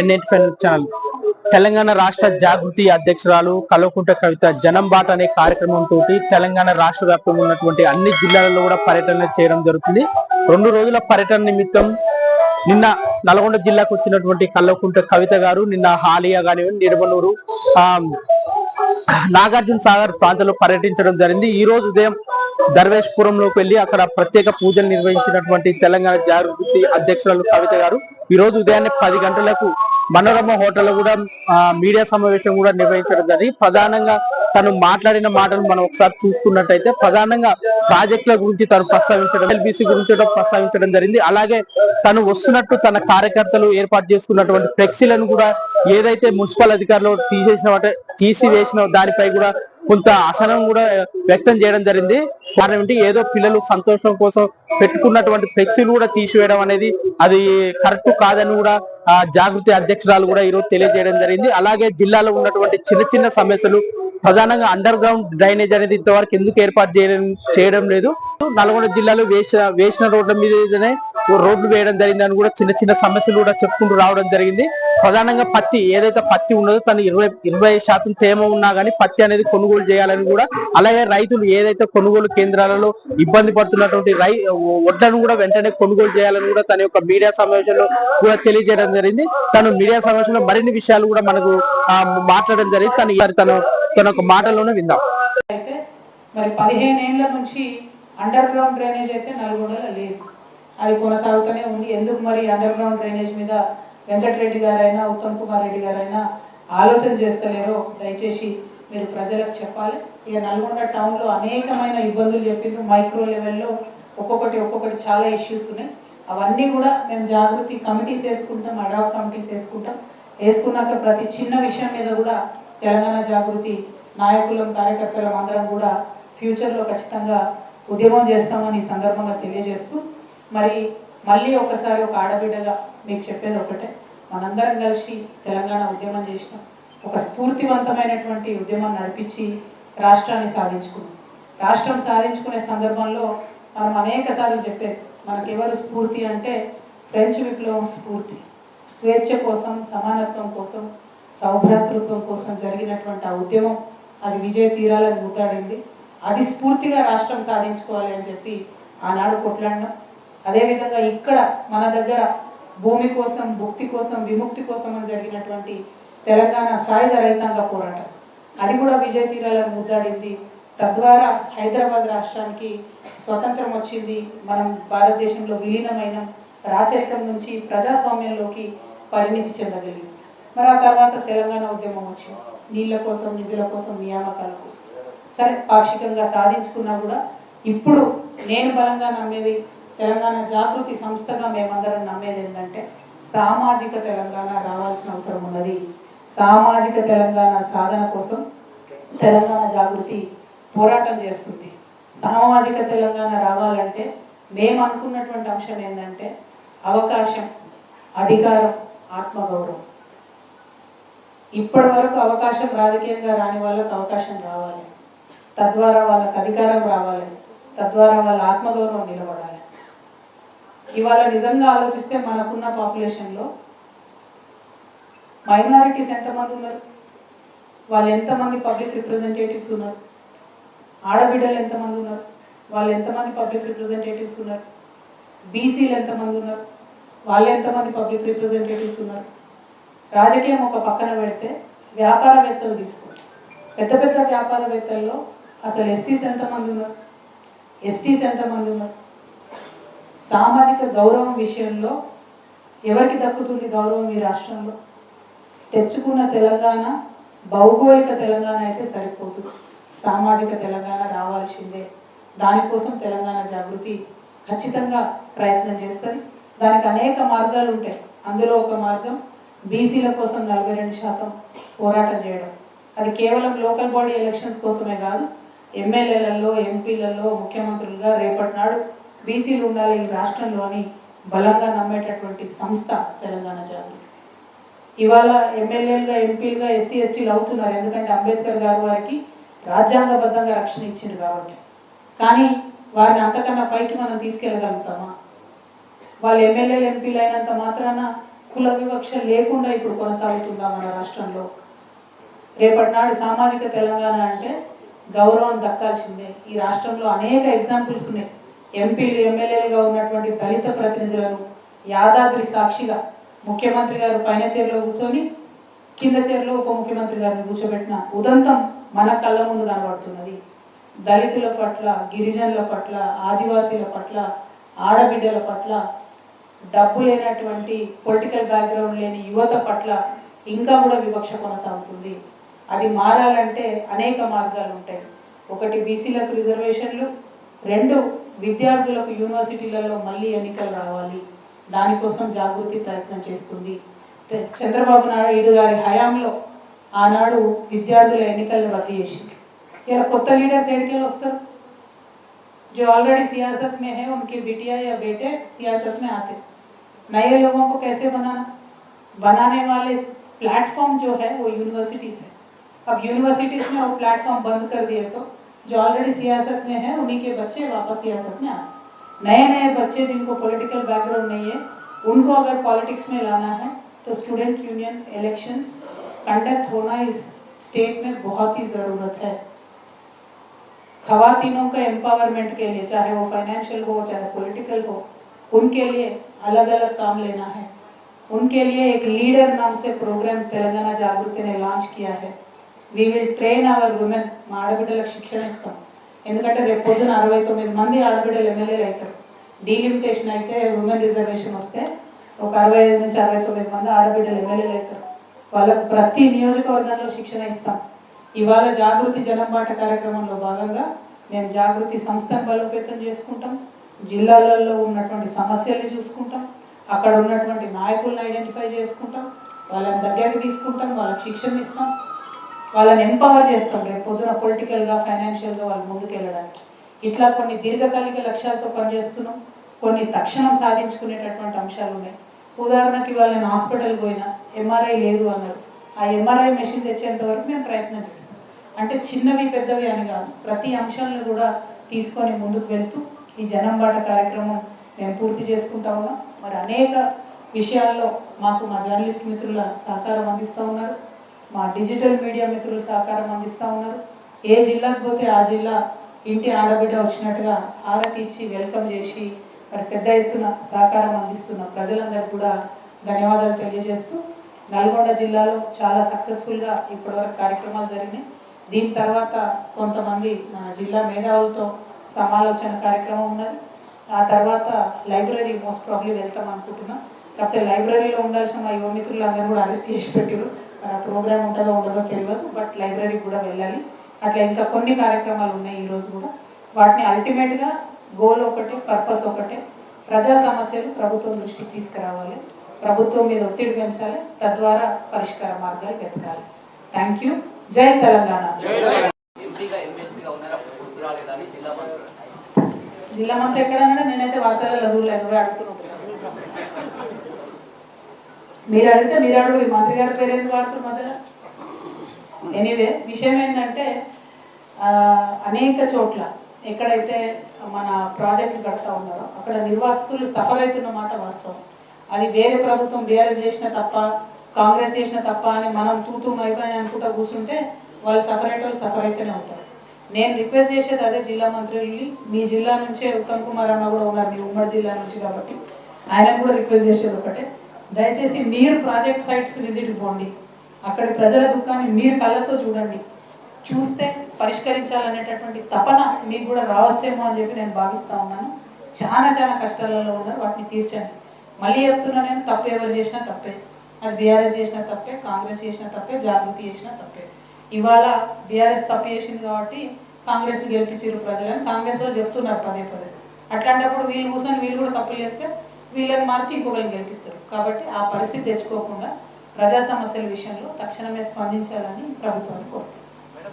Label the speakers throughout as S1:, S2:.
S1: ఎన్ఎన్ఎఫ్ఎన్ channel. Telangana రాష్ట్ర జాగృతి అధ్యక్షురాలు కల్వకుంట కవిత జనం బాట అనే కార్యక్రమం తోటి తెలంగాణ రాష్ట్ర వ్యాప్తంగా ఉన్నటువంటి అన్ని జిల్లాలలో కూడా పర్యటన చేయడం జరుగుతుంది. రెండు రోజుల పర్యటన నిమిత్తం నిన్న నల్గొండ జిల్లాకు వచ్చినటువంటి కల్వకుంట కవిత గారు నిన్న హాలియా కానివ్వండి నిర్మలూరు ఆ నాగార్జున సాగర్ ప్రాంతంలో పర్యటించడం జరిగింది. ఈ రోజు ఉదయం దర్వేష్పురంలోకి వెళ్ళి అక్కడ ప్రత్యేక పూజలు నిర్వహించినటువంటి తెలంగాణ జాగృతి అధ్యక్షురాలు కవిత గారు ఈ రోజు ఉదయాన్నే పది గంటలకు మనోరమ హోటల్ కూడా మీడియా సమావేశం కూడా నిర్వహించడం జరిగింది. ప్రధానంగా తను మాట్లాడిన మాటలు మనం ఒకసారి చూసుకున్నట్టయితే ప్రధానంగా ప్రాజెక్టుల గురించి తను ప్రస్తావించడం ఎల్బీసీ గురించి ప్రస్తావించడం జరిగింది. అలాగే తను వస్తున్నట్టు తన కార్యకర్తలు ఏర్పాటు చేసుకున్నటువంటి ఫ్లెక్సీలను కూడా ఏదైతే మున్సిపల్ అధికారులు తీసేసిన తీసివేసిన దానిపై కూడా కొంత అసహనం కూడా వ్యక్తం చేయడం జరిగింది. కారణం ఏంటి? ఏదో పిల్లలు సంతోషం కోసం పెట్టుకున్నటువంటి ఫ్లెక్సీలు కూడా తీసివేయడం అనేది అది కరెక్ట్ కాదని కూడా ఆ జాగృతి అధ్యక్షురాలు కూడా ఈరోజు తెలియజేయడం జరిగింది. అలాగే జిల్లాలో ఉన్నటువంటి చిన్న చిన్న సమస్యలు ప్రధానంగా అండర్ గ్రౌండ్ డ్రైనేజ్ అనేది ఇంతవరకు ఎందుకు ఏర్పాటు చేయడం చేయడం లేదు. నల్గొండ జిల్లాలో వేసిన వేసిన రోడ్ల మీదనే రోడ్లు వేయడం జరిగిందని కూడా చిన్న చిన్న సమస్యలు కూడా చెప్పుకుంటూ రావడం జరిగింది. ప్రధానంగా పత్తి ఏదైతే పత్తి ఉన్నదో తను ఇరవై ఇరవై శాతం తేమ ఉన్నా కానీ పత్తి అనేది కొనుగోలు చేయాలని కూడా అలాగే రైతులు ఏదైతే కొనుగోలు కేంద్రాలలో ఇబ్బంది పడుతున్నటువంటి రై వడ్లను కూడా వెంటనే కొనుగోలు చేయాలని కూడా తన యొక్క మీడియా సమావేశంలో కూడా తెలియజేయడం జరిగింది. తను మీడియా సమావేశంలో మరిన్ని విషయాలు కూడా మనకు మాట్లాడడం జరిగింది. తను తను తన ఒక మాటలోనే విందాం.
S2: అయితే మరి పదిహేను ఏళ్ళ నుంచి అండర్ గ్రౌండ్ డ్రైనేజ్ అయితే నల్గొండలో లేదు. అది కొనసాగుతూనే ఉంది. ఎందుకు మరి అండర్ గ్రౌండ్ డ్రైనేజ్ మీద వెంకటరెడ్డి గారైనా ఉత్తమ్ కుమార్ రెడ్డి గారైనా ఆలోచన చేస్తలేరో? దయచేసి మీరు ప్రజలకు చెప్పాలి. ఇక నల్గొండ టౌన్లో అనేకమైన ఇబ్బందులు చెప్పిండ్రు మైక్రో లెవెల్లో ఒక్కొక్కటి ఒక్కొక్కటి చాలా ఇష్యూస్ ఉన్నాయి. అవన్నీ కూడా మేము జాగృతి కమిటీస్ వేసుకుంటాం అడాప్ కమిటీస్ వేసుకుంటాం. వేసుకున్నాక ప్రతి చిన్న విషయం మీద కూడా తెలంగాణ జాగృతి నాయకులం కార్యకర్తలం అందరం కూడా ఫ్యూచర్లో ఖచ్చితంగా ఉద్యమం చేస్తామని సందర్భంగా తెలియజేస్తూ మరి మళ్ళీ ఒకసారి ఒక ఆడబిడ్డగా మీకు చెప్పేది ఒకటే మనందరం కలిసి తెలంగాణ ఉద్యమం చేసినాం. ఒక స్ఫూర్తివంతమైనటువంటి ఉద్యమం నడిపించి రాష్ట్రాన్ని సాధించుకున్నాం. రాష్ట్రం సాధించుకునే సందర్భంలో మనం అనేక సార్లు చెప్పేది మనకెవరు స్ఫూర్తి అంటే ఫ్రెంచ్ విప్లవం స్ఫూర్తి. స్వేచ్ఛ కోసం సమానత్వం కోసం సౌభ్రాతృత్వం కోసం జరిగినటువంటి ఆ ఉద్యమం అది విజయ తీరాలను మూతాడింది అది స్ఫూర్తిగా రాష్ట్రం సాధించుకోవాలి అని చెప్పి ఆనాడు కొట్లాడినాం. అదేవిధంగా ఇక్కడ మన దగ్గర భూమి కోసం భుక్తి కోసం విముక్తి కోసం అని జరిగినటువంటి తెలంగాణ సాయుధ రైతాంగ పోరాటం. అది కూడా విజయ తీరాలను ముద్దాడింది తద్వారా హైదరాబాద్ రాష్ట్రానికి స్వతంత్రం వచ్చింది. మనం భారతదేశంలో విలీనమైన రాచరికం నుంచి ప్రజాస్వామ్యంలోకి పరిణితి చెందగలిగింది. మరి ఆ తర్వాత తెలంగాణ ఉద్యమం వచ్చింది. నీళ్ళ కోసం నిధుల కోసం నియామకాల కోసం. సరే పాక్షికంగా సాధించుకున్నా కూడా ఇప్పుడు నేను బలంగా నమ్మేది తెలంగాణ జాగృతి సంస్థగా మేమందరం నమ్మేది ఏంటంటే సామాజిక తెలంగాణ రావాల్సిన అవసరం ఉన్నది. సామాజిక తెలంగాణ సాధన కోసం తెలంగాణ జాగృతి పోరాటం చేస్తుంది. సామాజిక తెలంగాణ రావాలంటే మేము అనుకున్నటువంటి అంశం ఏంటంటే అవకాశం అధికారం ఆత్మగౌరవం. ఇప్పటి వరకు అవకాశం రాజకీయంగా రాని వాళ్ళకు అవకాశం రావాలి. తద్వారా వాళ్ళకు అధికారం రావాలి. తద్వారా వాళ్ళ ఆత్మగౌరవం నిలబడాలి. ఇవాళ నిజంగా ఆలోచిస్తే మనకున్న పాపులేషన్లో మైనారిటీస్ ఎంతమంది ఉన్నారు? వాళ్ళు ఎంతమంది పబ్లిక్ రిప్రజెంటేటివ్స్ ఉన్నారు? ఆడబిడ్డలు ఎంతమంది ఉన్నారు? వాళ్ళు ఎంతమంది పబ్లిక్ రిప్రజెంటేటివ్స్ ఉన్నారు? బీసీలు ఎంతమంది ఉన్నారు? వాళ్ళు ఎంతమంది పబ్లిక్ రిప్రజెంటేటివ్స్ ఉన్నారు? రాజకీయం ఒక పక్కన పెడితే వ్యాపారవేత్తలు తీసుకుంటారు పెద్ద పెద్ద వ్యాపారవేత్తల్లో అసలు ఎస్సీస్ ఎంతమంది ఉన్నారు? ఎస్టీస్ ఎంతమంది ఉన్నారు? సామాజిక గౌరవం విషయంలో ఎవరికి దక్కుతుంది గౌరవం ఈ రాష్ట్రంలో? తెచ్చుకున్న తెలంగాణ భౌగోళిక తెలంగాణ అయితే సరిపోదు. సామాజిక తెలంగాణ రావాల్సిందే. దానికోసం తెలంగాణ జాగృతి ఖచ్చితంగా ప్రయత్నం చేస్తుంది. దానికి అనేక మార్గాలు ఉంటాయి. అందులో ఒక మార్గం బీసీల కోసం నలభై రెండు శాతం పోరాటం చేయడం. అది కేవలం లోకల్ బాడీ ఎలక్షన్స్ కోసమే కాదు ఎమ్మెల్యేలలో ఎంపీలలో ముఖ్యమంత్రులుగా రేపటి నాడు బీసీలు ఉండాలి ఈ రాష్ట్రంలో అని బలంగా నమ్మేటటువంటి సంస్థ తెలంగాణ జాగృతి ఇవాళ ఎమ్మెల్యేలుగా ఎంపీలుగా ఎస్సీ ఎస్టీలు అవుతున్నారు. ఎందుకంటే అంబేద్కర్ గారు వారికి రాజ్యాంగబద్ధంగా రక్షణ ఇచ్చింది కాబట్టి. కానీ వారిని అంతకన్నా పైకి మనం తీసుకెళ్ళగలుగుతామా? వాళ్ళు ఎమ్మెల్యేలు ఎంపీలు అయినంత మాత్రాన కుల వివక్ష లేకుండా ఇప్పుడు కొనసాగుతుందా మన రాష్ట్రంలో? రేపటి నాడు సామాజిక తెలంగాణ అంటే గౌరవం దక్కాల్సిందే. ఈ రాష్ట్రంలో అనేక ఎగ్జాంపుల్స్ ఉన్నాయి. ఎంపీలు ఎమ్మెల్యేలుగా ఉన్నటువంటి దళిత ప్రతినిధులను యాదాద్రి సాక్షిగా ముఖ్యమంత్రి గారు పైన చీరలో కూర్చొని కింద చీరలో ఉప ముఖ్యమంత్రి గారిని కూర్చోబెట్టిన ఉదంతం మన కళ్ళ ముందు కనబడుతున్నది. దళితుల పట్ల గిరిజనుల పట్ల ఆదివాసీల పట్ల ఆడబిడ్డల పట్ల డబ్బు లేనటువంటి పొలిటికల్ బ్యాక్గ్రౌండ్ లేని యువత పట్ల ఇంకా కూడా వివక్ష కొనసాగుతుంది అది మారాలంటే అనేక మార్గాలు ఉంటాయి ఒకటి బీసీలకు రిజర్వేషన్లు రెండు విద్యార్థులకు యూనివర్సిటీలలో మళ్ళీ ఎన్నికలు రావాలి దానికోసం జాగృతి ప్రయత్నం చేస్తుంది తె- చంద్రబాబు నాయుడు గారి హయాంలో ఆనాడు విద్యార్థుల ఎన్నికలను రద్దు చేసింది ఇలా కొత్త లీడర్స్ ఎన్నికలు వస్తారు जो ऑलरेडी सियासत में है उनके बिटिया या बेटे सियासत में आते नए लोगों को कैसे बनाना बनाने वाले प्लेटफॉर्म जो है वो यूनिवर्सिटीज है। अब यूनिवर्सिटीज में वो प्लेटफॉर्म बंद कर दिए तो जो ऑलरेडी सियासत में है, उन्हीं के बच्चे वापस सियासत में आए नए नए बच्चे जिनको पॉलिटिकल बैकग्राउंड नहीं है, उनको अगर पॉलिटिक्स में लाना है तो स्टूडेंट यूनियन इलेक्शंस कंडक्ट होना इस स्टेट में बहुत ही ज़रूरत है। खवातीनों का एम्पावरमेंट के लिए, चाहे वो फाइनेंशियल हो, चाहे पॉलिटिकल हो उनके लिए अलग अलग काम लेना है उनके लिए एक लीडर नाम से प्रोग्राम तेलंगाना जागृति ने లాంచ్ किया है we will train our women మా ఆడబిడ్డలకు శిక్షణ ఇస్తాం ఎందుకంటే రేపు పొద్దున అరవై తొమ్మిది మంది ఆడబిడ్డలు ఎమ్మెల్యేలు అవుతారు డీలిమిటేషన్ అయితే ఉమెన్ రిజర్వేషన్ వస్తే ఒక అరవై ఐదు నుంచి అరవై తొమ్మిది మంది ఆడబిడ్డలు ఎమ్మెల్యేలు అవుతారు వాళ్ళకు ప్రతి నియోజకవర్గంలో శిక్షణ ఇస్తాం ఇవాళ జాగృతి జనబాట కార్యక్రమంలో భాగంగా మేము జాగృతి సంస్థను బలోపేతం చేసుకుంటాం జిల్లాలలో ఉన్నటువంటి సమస్యల్ని చూసుకుంటాం. అక్కడ ఉన్నటువంటి నాయకులను ఐడెంటిఫై చేసుకుంటాం. వాళ్ళని దగ్గరికి తీసుకుంటాం. వాళ్ళకి శిక్షణ ఇస్తాం. వాళ్ళని ఎంపవర్ చేస్తాం. రేపు పొద్దున పొలిటికల్గా ఫైనాన్షియల్గా వాళ్ళు ముందుకు వెళ్ళడానికి ఇట్లా కొన్ని దీర్ఘకాలిక లక్ష్యాలతో పనిచేస్తున్నాం. కొన్ని తక్షణం సాధించుకునేటటువంటి అంశాలు ఉన్నాయి. ఉదాహరణకి వాళ్ళని హాస్పిటల్కి పోయినా ఎంఆర్ఐ లేదు అన్నారు. ఆ ఎంఆర్ఐ మెషిన్ తెచ్చేంత వరకు మేము ప్రయత్నం చేస్తాం. అంటే చిన్నవి పెద్దవి అని కాదు. ప్రతి అంశాలను కూడా తీసుకొని ముందుకు వెళ్తూ ఈ జనం బాట కార్యక్రమం మేము పూర్తి చేసుకుంటా ఉన్నాం. మరి అనేక విషయాల్లో మాకు మా జర్నలిస్ట్ మిత్రుల సహకారం అందిస్తూ ఉన్నారు. మా డిజిటల్ మీడియా మిత్రులు సహకారం అందిస్తూ ఉన్నారు. ఏ జిల్లాకు పోతే ఆ జిల్లా ఇంటి ఆడబిడ్డ వచ్చినట్టుగా హారతి ఇచ్చి వెల్కమ్ చేసి మరి పెద్ద ఎత్తున సహకారం అందిస్తున్న ప్రజలందరికీ కూడా ధన్యవాదాలు తెలియజేస్తూ నల్గొండ జిల్లాలో చాలా సక్సెస్ఫుల్గా ఇప్పటివరకు కార్యక్రమాలు జరిగినాయి. దీని తర్వాత కొంతమంది మన జిల్లా మేధావులతో సమాలోచన కార్యక్రమం ఉన్నది. ఆ తర్వాత లైబ్రరీ మోస్ట్ ప్రాబ్లీ వెళ్తాం అనుకుంటున్నాం. కాకపోతే లైబ్రరీలో ఉండాల్సిన మా యువ మిత్రులు కూడా అరెస్ట్ చేసి పెట్టారు ఆ ప్రోగ్రామ్ ఉంటుందో ఉండదో తెలియదు బట్ లైబ్రరీకి కూడా వెళ్ళాలి. అట్లా ఇంకా కొన్ని కార్యక్రమాలు ఉన్నాయి ఈరోజు కూడా. వాటిని అల్టిమేట్గా గోల్ ఒకటే పర్పస్ ఒకటే. ప్రజా సమస్యలు ప్రభుత్వం దృష్టికి తీసుకురావాలి. ప్రభుత్వం మీద ఒత్తిడి పెంచాలి. తద్వారా పరిష్కార మార్గాలు వెతకాలి. Thank you. జై తెలంగాణ.
S3: జిల్లా
S2: మంత్రి ఎక్కడన్నాడా నేనైతే వార్తలలో చూడలేను అడుగుతున్నాను మీరు అడిగితే మీరు అడుగు ఈ మంత్రి గారి పేరు ఎందుకు వాడుతున్నారు మొదల ఎనీవే విషయం ఏంటంటే అనేక చోట్ల ఎక్కడైతే మన ప్రాజెక్టులు కడతా ఉన్నారో అక్కడ నిర్వాసితులు సఫర్ అవుతున్న మాట వాస్తవం. అది వేరే ప్రభుత్వం బీఆర్ఎస్ చేసిన తప్ప కాంగ్రెస్ చేసిన తప్ప అని మనం తూతూ మైపోయి అనుకుంటా కూర్చుంటే వాళ్ళు సఫర్ అయ్యే వాళ్ళు సఫర్ అయితేనే ఉంటారు. నేను రిక్వెస్ట్ చేసేది అదే జిల్లా మంత్రుల్ని మీ జిల్లా నుంచే ఉత్తమ్ కుమార్ అన్న కూడా ఉన్నారు మీ ఉమ్మడి జిల్లా నుంచి కాబట్టి. ఆయన కూడా రిక్వెస్ట్ చేసేది ఒకటే. దయచేసి మీరు ప్రాజెక్ట్ సైట్స్ విజిట్ పోండి. అక్కడ ప్రజల దుఃఖాన్ని మీరు కళ్ళతో చూడండి. చూస్తే పరిష్కరించాలనేటటువంటి తపన మీకు కూడా రావచ్చేమో అని చెప్పి నేను భావిస్తా ఉన్నాను. చాలా చాలా కష్టాలలో ఉన్నారు వాటిని తీర్చండి. మళ్ళీ చెప్తున్నా నేను తప్పు ఎవరు చేసినా తప్పే. అది బీఆర్ఎస్ చేసిన తప్పే కాంగ్రెస్ చేసినా తప్పే జాగృతి చేసినా తప్పే. ఇవాళ బీఆర్ఎస్ తప్పు చేసింది కాబట్టి కాంగ్రెస్ గెలిపించారు ప్రజలని కాంగ్రెస్ వాళ్ళు చెప్తున్నారు పదే పదే. అట్లాంటప్పుడు వీళ్ళు కూర్చొని వీళ్ళు కూడా తప్పులు చేస్తే వీళ్ళని మార్చి ఇంకొకరిని గెలిపిస్తారు. కాబట్టి ఆ పరిస్థితి తెచ్చుకోకుండా ప్రజా సమస్యల విషయంలో తక్షణమే స్పందించాలని ప్రభుత్వాన్ని కోరుతున్నాను
S4: మేడం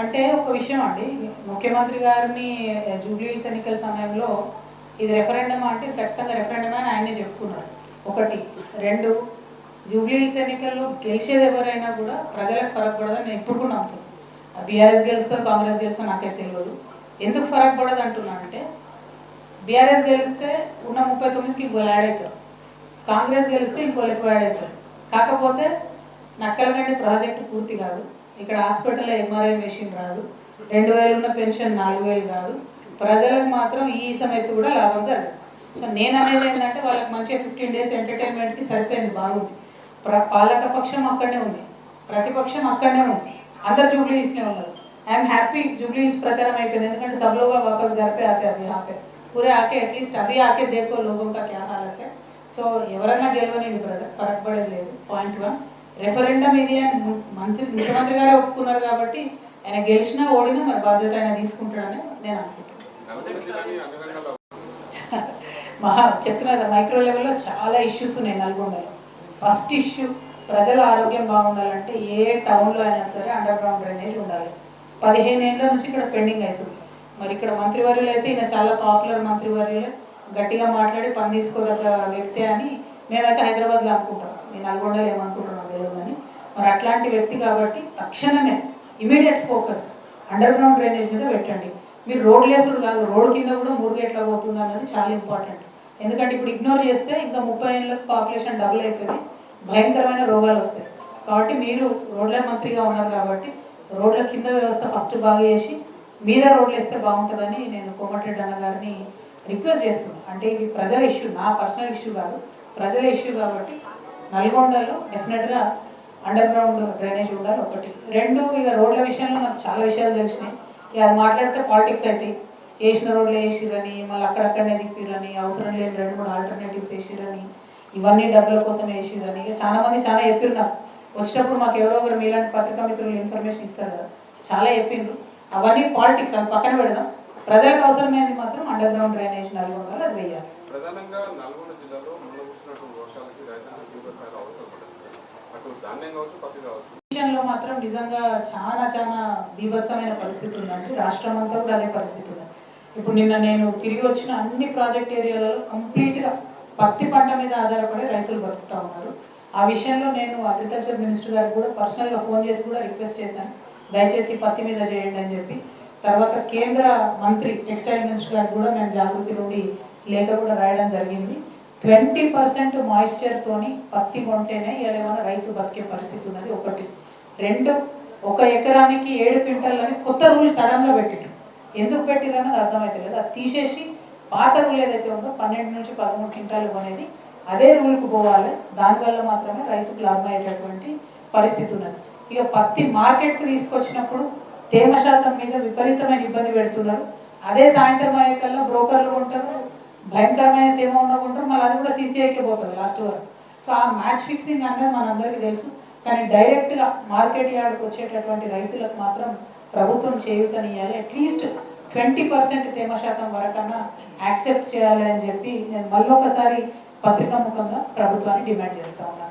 S4: అంటే
S2: ఒక విషయం అండి. ముఖ్యమంత్రి గారిని జూబ్లీహిల్స్ ఎన్నికల సమయంలో ఇది రెఫరెండమ్ అంటే ఇది ఖచ్చితంగా రెఫరెండమ్ అని ఆయనే చెప్పుకున్నాడు ఒకటి. రెండు. జూబ్లీహిల్స్ ఎన్నికల్లో గెలిచేది ఎవరైనా కూడా ప్రజలకు ఫరక్ పడదని నేను ఇప్పుడు కూడా నమ్ముతున్నాను బీఆర్ఎస్ గెలుస్తో కాంగ్రెస్ గెలుస్తో నాకైతే తెలియదు ఎందుకు ఫరక్ పడదు అంటున్నానంటే బీఆర్ఎస్ గెలిస్తే ఉన్న ముప్పై తొమ్మిదికి ఇంకోలు యాడ్ అవుతారు. కాంగ్రెస్ గెలిస్తే ఇంకో ఎక్కువ యాడ్ అవుతారు. కాకపోతే నక్కలగండి ప్రాజెక్టు పూర్తి కాదు. ఇక్కడ హాస్పిటల్లో ఎంఆర్ఐ మెషిన్ రాదు రెండు వేలు ఉన్న పెన్షన్ నాలుగు వేలు కాదు ప్రజలకు మాత్రం ఈ సమయత్తు కూడా లాభం జరగదు సో నేను అనేది ఏంటంటే వాళ్ళకి మంచిగా ఫిఫ్టీన్ డేస్ ఎంటర్టైన్మెంట్కి సరిపోయింది బాగుంది ప్ర పాలక పక్షం అక్కడనే ఉంది ప్రతిపక్షం అక్కడనే ఉంది అందరు జూబ్లీస్నే ఉన్నారు ఐఎమ్ హ్యాపీ జూబ్లీస్ ప్రచారం అయిపోయింది ఎందుకంటే सब लोग वापस घर पे आते हैं अभी यहाँ पे पूरे आके एटलीस्ट अभी आके देखो लोगों का क्या हालत है సో ఎవరన్నా గెలవని బ్రదర్ ఫరక్ పడేది లేదు పాయింట్ వన్ రెఫరెండం ఇది అని మంత్రి ముఖ్యమంత్రి గారే ఒప్పుకున్నారు కాబట్టి ఆయన గెలిచినా ఓడినా మరి బాధ్యత ఆయన తీసుకుంటాడని నేను అనుకుంటున్నాను. మహా చెప్తున్నా కదా మైక్రో లెవెల్లో చాలా ఇష్యూస్ ఉన్నాయి నల్గొండలో. ఫస్ట్ ఇష్యూ ప్రజల ఆరోగ్యం బాగుండాలంటే ఏ టౌన్లో అయినా సరే అండర్ గ్రౌండ్ డ్రైనేజ్ ఉండాలి. పదిహేను ఏళ్ళ నుంచి ఇక్కడ పెండింగ్ అవుతుంది మరి ఇక్కడ మంత్రివర్యులు అయితే ఈయన చాలా పాపులర్ మంత్రివర్యులు. గట్టిగా మాట్లాడి పని తీసుకోదగ్గ వ్యక్తి అని మేమైతే హైదరాబాద్లో అనుకుంటాం మీ నల్గొండలో ఏమనుకుంటున్నాం మరి అట్లాంటి వ్యక్తి కాబట్టి తక్షణమే immediate focus underground drainage మీద పెట్టండి. మీరు రోడ్ లేసుడు కాదు రోడ్ కింద కూడా మురుగు ఎట్లా పోతుంది అన్నది చాలా ఇంపార్టెంట్. ఎందుకంటే ఇప్పుడు ఇగ్నోర్ చేస్తే ఇంకా ముప్పై ఏళ్ళకి పాపులేషన్ డబుల్ అవుతుంది భయంకరమైన రోగాలు వస్తాయి. కాబట్టి మీరు రోడ్ల మంత్రిగా ఉన్నారు కాబట్టి రోడ్ల కింద వ్యవస్థ ఫస్ట్ బాగా చేసి మీద రోడ్లు వేస్తే బాగుంటుందని నేను కోమటిరెడ్డి అన్న గారిని రిక్వెస్ట్ చేస్తున్నాను. అంటే ఇది ప్రజల ఇష్యూ నా పర్సనల్ ఇష్యూ కాదు ప్రజల ఇష్యూ కాబట్టి నల్గొండలో డెఫినెట్గా అండర్ గ్రౌండ్ డ్రైనేజ్ ఉండాలి ఒకటి. రెండు ఇక రోడ్ల విషయంలో నాకు చాలా విషయాలు తెలిసినాయి. ఇక అది మాట్లాడితే పాలిటిక్స్ అయితే వేసిన రోడ్లు వేసిరని మళ్ళీ అక్కడక్కడనే దిప్పిరని అవసరం లేని రెండు మూడు ఆల్టర్నేటివ్స్ వేసిరని ఇవన్నీ డబ్బుల కోసం వేసిరని ఇక చాలా మంది చాలా చెప్పిర్రు నాకు. మాకు ఎవరో ఒకరు మీలాంటి పత్రికా మిత్రులు ఇన్ఫర్మేషన్ ఇస్తారు కదా. చాలా చెప్పిండ్రు అవన్నీ పాలిటిక్స్ అవి పక్కన పెడదాం. ప్రజలకు అవసరమైనది మాత్రం అండర్ గ్రౌండ్ డ్రైనేజ్ నల్గొండలో అది వేయాలి
S5: ప్రధానంగా నల్గొండ జిల్లాలో మొన్న కురిసినటువంటి వర్షాలకి రైతాంగం తీవ్రస్థాయిలో అవసరపడుతుంది అటు ధాన్యం కావచ్చు పత్తి కావచ్చు
S2: విషయంలో మాత్రం నిజంగా చాలా చాలా బీభత్సమైన పరిస్థితి ఉందంటే రాష్ట్రం అంతా కూడా అదే పరిస్థితి ఉంది. ఇప్పుడు నిన్న నేను తిరిగి వచ్చిన అన్ని ప్రాజెక్ట్ ఏరియాలలో కంప్లీట్గా పత్తి పంట మీద ఆధారపడి రైతులు బతుకుతూ ఉన్నారు. ఆ విషయంలో నేను అగ్రికల్చర్ మినిస్టర్ గారికి కూడా పర్సనల్గా ఫోన్ చేసి కూడా రిక్వెస్ట్ చేశాను. దయచేసి పత్తి మీద చేయండి అని చెప్పి. తర్వాత కేంద్ర మంత్రి టెక్స్టైల్ మినిస్టర్ గారికి కూడా మేము జాగృతి నుండి లేఖ కూడా రాయడం జరిగింది. ట్వంటీ పర్సెంట్ మాయిశ్చర్తోని పత్తి కొంటేనే ఏమైనా రైతు బతికే పరిస్థితి ఉన్నది ఒకటి. రెండు ఒక ఎకరానికి ఏడు క్వింటాలని కొత్త రూల్ సడన్గా పెట్టిండు ఎందుకు పెట్టిర్రు అన్నది లేదు అది తీసేసి పాత రూల్ ఏదైతే ఉందో పన్నెండు నుంచి పదమూడు క్వింటాలు కొనేది అదే రూల్కి పోవాలి. దానివల్ల మాత్రమే రైతుకు లాభం అయ్యేటటువంటి పరిస్థితి ఉన్నది. ఇక పత్తి మార్కెట్కి తీసుకొచ్చినప్పుడు తేమ శాతం మీద విపరీతమైన ఇబ్బంది పెడుతున్నారు. అదే సాయంత్రం అయ్యేకల్లా బ్రోకర్లు కొంటారు భయంకరమైన తేమ ఉండకుంటారు మళ్ళీ అది కూడా సీసీఐకే పోతుంది లాస్ట్ వరకు. సో ఆ మ్యాచ్ ఫిక్సింగ్ అంటే మనందరికీ తెలుసు. కానీ డైరెక్ట్గా మార్కెట్ యార్డ్కి వచ్చేటటువంటి రైతులకు మాత్రం ప్రభుత్వం చేయూతనియాలి అట్లీస్ట్ ట్వంటీ పర్సెంట్ తేమ శాతం వరకన్నా యాక్సెప్ట్ చేయాలి అని చెప్పి నేను మళ్ళొకసారి పత్రికా ముఖంగా ప్రభుత్వాన్ని డిమాండ్ చేస్తా ఉన్నాను.